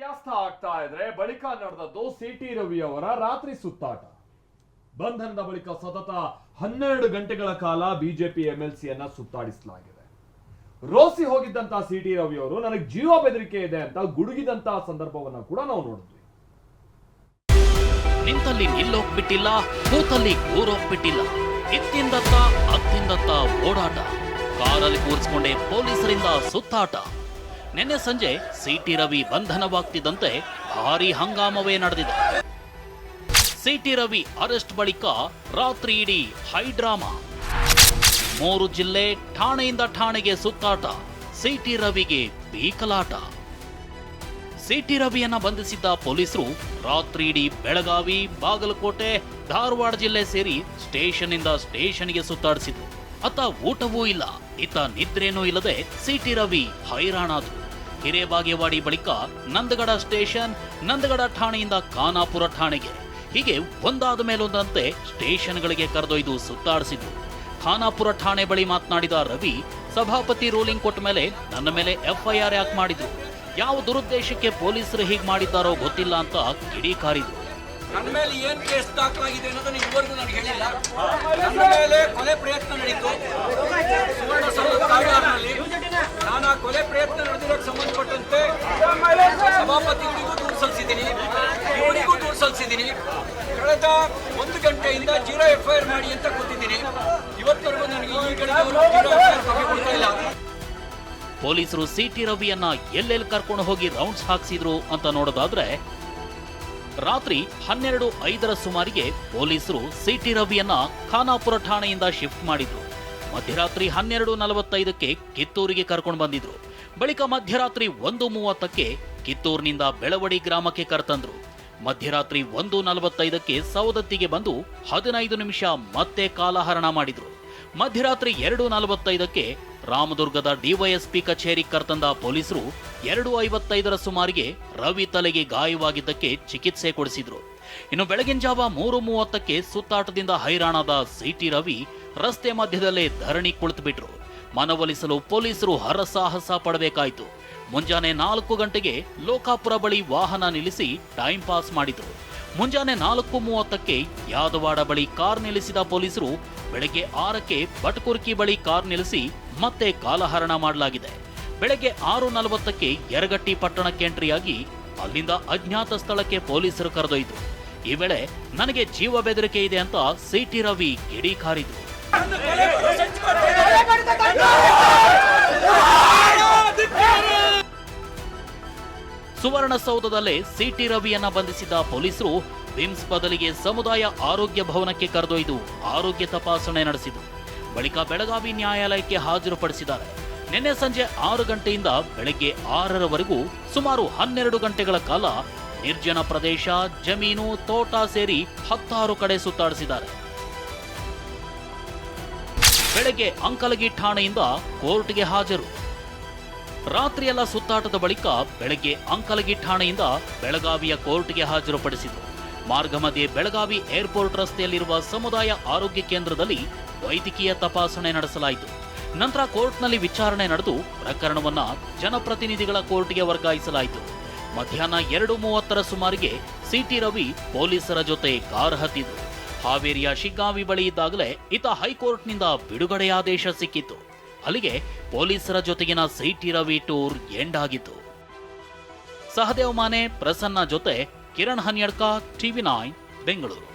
ಸೂರ್ಯಾಸ್ತ ಆಗ್ತಾ ಇದ್ರೆ ಬಳಿಕ ನಡೆದದ್ದು ಸಿಟಿ ರವಿ ಅವರ ರಾತ್ರಿ ಸುತ್ತಾಟ. ಬಂಧನದ ಬಳಿಕ ಸತತ ಹನ್ನೆರಡು ಗಂಟೆಗಳ ಕಾಲ ಬಿಜೆಪಿ ಎಂಎಲ್ಸಿಯನ್ನ ಸುತ್ತಾಡಿಸಲಾಗಿದೆ. ರೋಸಿ ಹೋಗಿದ್ದಂತ ಸಿಟಿ ರವಿ ಅವರು ನನಗೆ ಜೀವ ಬೆದರಿಕೆ ಇದೆ ಅಂತ ಗುಡುಗಿದಂತಹ ಸಂದರ್ಭವನ್ನ ಕೂಡ ನಾವು ನೋಡಿದ್ವಿ. ನಿಂತಲ್ಲಿ ನಿಲ್ಲೋಕ್ ಬಿಟ್ಟಿಲ್ಲ ಕೂತಲ್ಲಿ ಕೂರೋಕ್ ಬಿಟ್ಟಿಲ್ಲ ಇತ್ತಿಂದತ್ತ ಅತ್ತಿಂದತ್ತ ಓಡಾಟ. ಕಾರಲ್ಲಿ ಕೂರಿಸ್ಕೊಂಡೆ ಪೊಲೀಸರಿಂದ ಸುತ್ತಾಟ. ನಿನ್ನೆ ಸಂಜೆ ಸಿಟಿ ರವಿ ಬಂಧನವಾಗ್ತಿದ್ದಂತೆ ಭಾರಿ ಹಂಗಾಮವೇ ನಡೆದಿದೆ. ಸಿಟಿ ರವಿ ಅರೆಸ್ಟ್ ಬಳಿಕ ರಾತ್ರಿ ಇಡೀ ಹೈಡ್ರಾಮಾ ಮೂರು ಜಿಲ್ಲೆ ಠಾಣೆಯಿಂದ ಠಾಣೆಗೆ ಸುತ್ತಾಟ, ಸಿಟಿ ರವಿಗೆ ಬೀಕಲಾಟ. ಸಿಟಿ ರವಿಯನ್ನ ಬಂಧಿಸಿದ್ದ ಪೊಲೀಸರು ರಾತ್ರಿ ಇಡೀ ಬೆಳಗಾವಿ, ಬಾಗಲಕೋಟೆ, ಧಾರವಾಡ ಜಿಲ್ಲೆ ಸೇರಿ ಸ್ಟೇಷನ್ ಇಂದ ಸ್ಟೇಷನ್ಗೆ ಸುತ್ತಾಡಿಸಿದ್ರು. ಅತ್ತ ಊಟವೂ ಇಲ್ಲ. ಈತ ನಿದ್ರೇನೂ ಇಲ್ಲದೆ ಸಿಟಿ ರವಿ ಹೈರಾಣಾದ್ರು. ಹಿರೇಬಾಗೇವಾಡಿ ಬಳಿಕ ನಂದಗಡ ಸ್ಟೇಷನ್, ನಂದಗಡ ಠಾಣೆಯಿಂದ ಖಾನಾಪುರ ಠಾಣೆಗೆ. ಹೀಗೆ ಒಂದಾದ ಮೇಲೊಂದಂತೆ ಸ್ಟೇಷನ್ಗಳಿಗೆ ಕರೆದೊಯ್ದು ಸುತ್ತಾಡಿಸಿದ್ರು. ಖಾನಾಪುರ ಠಾಣೆ ಬಳಿ ಮಾತನಾಡಿದ ರವಿ, ಸಭಾಪತಿ ರೂಲಿಂಗ್ ಕೊಟ್ಟ ಮೇಲೆ ನನ್ನ ಮೇಲೆ ಎಫ್ಐಆರ್ ಯಾಕೆ ಮಾಡಿದ್ರು? ಯಾವ ದುರುದ್ದೇಶಕ್ಕೆ ಪೊಲೀಸರು ಹೀಗೆ ಮಾಡಿದ್ದಾರೋ ಗೊತ್ತಿಲ್ಲ ಅಂತ ಕಿಡಿಕಾರಿದ್ರು. ನನ್ನ ಮೇಲೆ ಏನ್ ಕೇಸ್ ದಾಖಲಾಗಿದೆ ಅನ್ನೋದನ್ನ ಇದುವರೆಗೂ ನನಗೆ ಹೇಳಿಲ್ಲ. ನನ್ನ ಮೇಲೆ ಕೊಲೆ ಪ್ರಯತ್ನ ನಡೀತು. ಸುವರ್ಣ ಕಾರಿಡಾರ್ನಲ್ಲಿ ನಾನು ಆ ಕೊಲೆ ಪ್ರಯತ್ನ ನಡೆದಿರೋಕ್ಕೆ ಸಂಬಂಧಪಟ್ಟಂತೆ ಸಭಾಪತಿಗಳಿಗೂ ದೂರು ಸಲ್ಲಿಸಿದ್ದೀನಿ. ಇವರಿಗೂ ದೂರು ಸಲ್ಲಿಸಿದ್ದೀನಿ. ಕಳೆದ ಒಂದು ಗಂಟೆಯಿಂದ ಜೀರೋ ಎಫ್ ಐ ಮಾಡಿ ಅಂತ ಕೂತಿದ್ದೀನಿ. ಇವತ್ತರೆಗೂ ನನಗೆ ಈ ಗಂಟೆವರೆಗೂ ಜೀರೋ ಎಫ್ ಐ ಆರ್ ಪೊಲೀಸರು ಸಿಟಿ ರವಿಯನ್ನ ಎಲ್ಲೆಲ್ಲಿ ಕರ್ಕೊಂಡು ಹೋಗಿ ರೌಂಡ್ಸ್ ಹಾಕ್ಸಿದ್ರು ಅಂತ ನೋಡೋದಾದ್ರೆ ರಾತ್ರಿ ಹನ್ನೆರಡು ಐದರ ಸುಮಾರಿಗೆ ಪೊಲೀಸರು ಸಿಟಿ ರವಿಯನ್ನ ಖಾನಾಪುರ ಠಾಣೆಯಿಂದ ಶಿಫ್ಟ್ ಮಾಡಿದ್ರು. ಮಧ್ಯರಾತ್ರಿ ಹನ್ನೆರಡು ನಲವತ್ತೈದಕ್ಕೆ ಕಿತ್ತೂರಿಗೆ ಕರ್ಕೊಂಡು ಬಂದಿದ್ರು. ಬಳಿಕ ಮಧ್ಯರಾತ್ರಿ ಒಂದು ಮೂವತ್ತಕ್ಕೆ ಕಿತ್ತೂರಿನಿಂದ ಬೆಳವಡಿ ಗ್ರಾಮಕ್ಕೆ ಕರೆತಂದ್ರು. ಮಧ್ಯರಾತ್ರಿ ಒಂದು ನಲವತ್ತೈದಕ್ಕೆ ಸವದತ್ತಿಗೆ ಬಂದು ಹದಿನೈದು ನಿಮಿಷ ಮತ್ತೆ ಕಾಲಹರಣ ಮಾಡಿದ್ರು. ಮಧ್ಯರಾತ್ರಿ ಎರಡು ನಲವತ್ತೈದಕ್ಕೆ ರಾಮದುರ್ಗದ ಡಿವೈಎಸ್ಪಿ ಕಚೇರಿ ಕರ್ತಂದ ಪೊಲೀಸರು ಎರಡು ಐವತ್ತೈದರ ಸುಮಾರಿಗೆ ರವಿ ತಲೆಗೆ ಗಾಯವಾಗಿದ್ದಕ್ಕೆ ಚಿಕಿತ್ಸೆ ಕೊಡಿಸಿದ್ರು. ಇನ್ನು ಬೆಳಗಿನ ಜಾವ ಮೂರು ಮೂವತ್ತಕ್ಕೆ ಸುತ್ತಾಟದಿಂದ ಹೈರಾಣದ ಸಿಟಿ ರವಿ ರಸ್ತೆ ಮಧ್ಯದಲ್ಲೇ ಧರಣಿ ಕುಳಿತುಬಿಟ್ರು. ಮನವೊಲಿಸಲು ಪೊಲೀಸರು ಹರಸಾಹಸ ಪಡಬೇಕಾಯಿತು. ಮುಂಜಾನೆ ನಾಲ್ಕು ಗಂಟೆಗೆ ಲೋಕಾಪುರ ಬಳಿ ವಾಹನ ನಿಲ್ಲಿಸಿ ಟೈಮ್ ಪಾಸ್ ಮಾಡಿದ್ರು. ಮುಂಜಾನೆ ನಾಲ್ಕು ಮೂವತ್ತಕ್ಕೆ ಯಾದವಾಡ ಬಳಿ ಕಾರ್ ನಿಲ್ಲಿಸಿದ ಪೊಲೀಸರು ಬೆಳಗ್ಗೆ ಆರಕ್ಕೆ ಬಟ್ಕುರ್ಕಿ ಬಳಿ ಕಾರ್ ನಿಲ್ಲಿಸಿ ಮತ್ತೆ ಕಾಲಹರಣ ಮಾಡಲಾಗಿದೆ. ಬೆಳಗ್ಗೆ ಆರು ನಲವತ್ತಕ್ಕೆ ಯರಗಟ್ಟಿ ಪಟ್ಟಣಕ್ಕೆ ಎಂಟ್ರಿಯಾಗಿ ಅಲ್ಲಿಂದ ಅಜ್ಞಾತ ಸ್ಥಳಕ್ಕೆ ಪೊಲೀಸರು ಕರೆದೊಯ್ದು. ಈ ವೇಳೆ ನನಗೆ ಜೀವ ಬೆದರಿಕೆ ಇದೆ ಅಂತ ಸಿಟಿ ರವಿ ಕಿಡಿಕಾರಿದ್ರು ಸುವರ್ಣಸೌಧದಲ್ಲೇ ಸಿಟಿ ರವಿಯನ್ನ ಬಂಧಿಸಿದ ಪೊಲೀಸರು ಬಿಮ್ಸ್ ಬದಲಿಗೆ ಸಮುದಾಯ ಆರೋಗ್ಯ ಭವನಕ್ಕೆ ಕರೆದೊಯ್ದು ಆರೋಗ್ಯ ತಪಾಸಣೆ ನಡೆಸಿದರು. ಬಳಿಕ ಬೆಳಗಾವಿ ನ್ಯಾಯಾಲಯಕ್ಕೆ ಹಾಜರುಪಡಿಸಿದ್ದಾರೆ. ನಿನ್ನೆ ಸಂಜೆ ಆರು ಗಂಟೆಯಿಂದ ಬೆಳಗ್ಗೆ ಆರರವರೆಗೂ ಸುಮಾರು ಹನ್ನೆರಡು ಗಂಟೆಗಳ ಕಾಲ ನಿರ್ಜನ ಪ್ರದೇಶ, ಜಮೀನು, ತೋಟ ಸೇರಿ ಹತ್ತಾರು ಕಡೆ ಸುತ್ತಾಡಿಸಿದ್ದಾರೆ. ಬೆಳಗ್ಗೆ ಅಂಕಲಗಿ ಠಾಣೆಯಿಂದ ಕೋರ್ಟ್ಗೆ ಹಾಜರು. ರಾತ್ರಿಯೆಲ್ಲ ಸುತ್ತಾಟದ ಬಳಿಕ ಬೆಳಗ್ಗೆ ಅಂಕಲಗಿ ಠಾಣೆಯಿಂದ ಬೆಳಗಾವಿಯ ಕೋರ್ಟ್ಗೆ ಹಾಜರುಪಡಿಸಿತು. ಮಾರ್ಗ ಮಧ್ಯೆ ಬೆಳಗಾವಿ ಏರ್ಪೋರ್ಟ್ ರಸ್ತೆಯಲ್ಲಿರುವ ಸಮುದಾಯ ಆರೋಗ್ಯ ಕೇಂದ್ರದಲ್ಲಿ ವೈದ್ಯಕೀಯ ತಪಾಸಣೆ ನಡೆಸಲಾಯಿತು. ನಂತರ ಕೋರ್ಟ್ನಲ್ಲಿ ವಿಚಾರಣೆ ನಡೆದು ಪ್ರಕರಣವನ್ನ ಜನಪ್ರತಿನಿಧಿಗಳ ಕೋರ್ಟ್ಗೆ ವರ್ಗಾಯಿಸಲಾಯಿತು. ಮಧ್ಯಾಹ್ನ ಎರಡು ಮೂವತ್ತರ ಸುಮಾರಿಗೆ ಸಿಟಿ ರವಿ ಪೊಲೀಸರ ಜೊತೆ ಕಾರ್ ಹತ್ತಿದ್ರು ಹಾವೇರಿಯ ಶಿಗ್ಗಾವಿ ಬಳಿ ಇದ್ದಾಗಲೇ ಈತ ಹೈಕೋರ್ಟ್ನಿಂದ ಬಿಡುಗಡೆ ಆದೇಶ ಸಿಕ್ಕಿತ್ತು. ಅಲ್ಲಿಗೆ ಪೊಲೀಸರ ಜೊತೆಗಿನ ಸಿಟಿ ರವಿ ಟೂರ್ ಎಂಡ್ ಆಗಿತ್ತು. ಸಹದೇವ್ ಮಾನೆ ಪ್ರಸನ್ನ ಜೊತೆ ಕಿರಣ್ ಹನ್ಯಡ್ಕ, ಟಿವಿ ನೈನ್, ಬೆಂಗಳೂರು.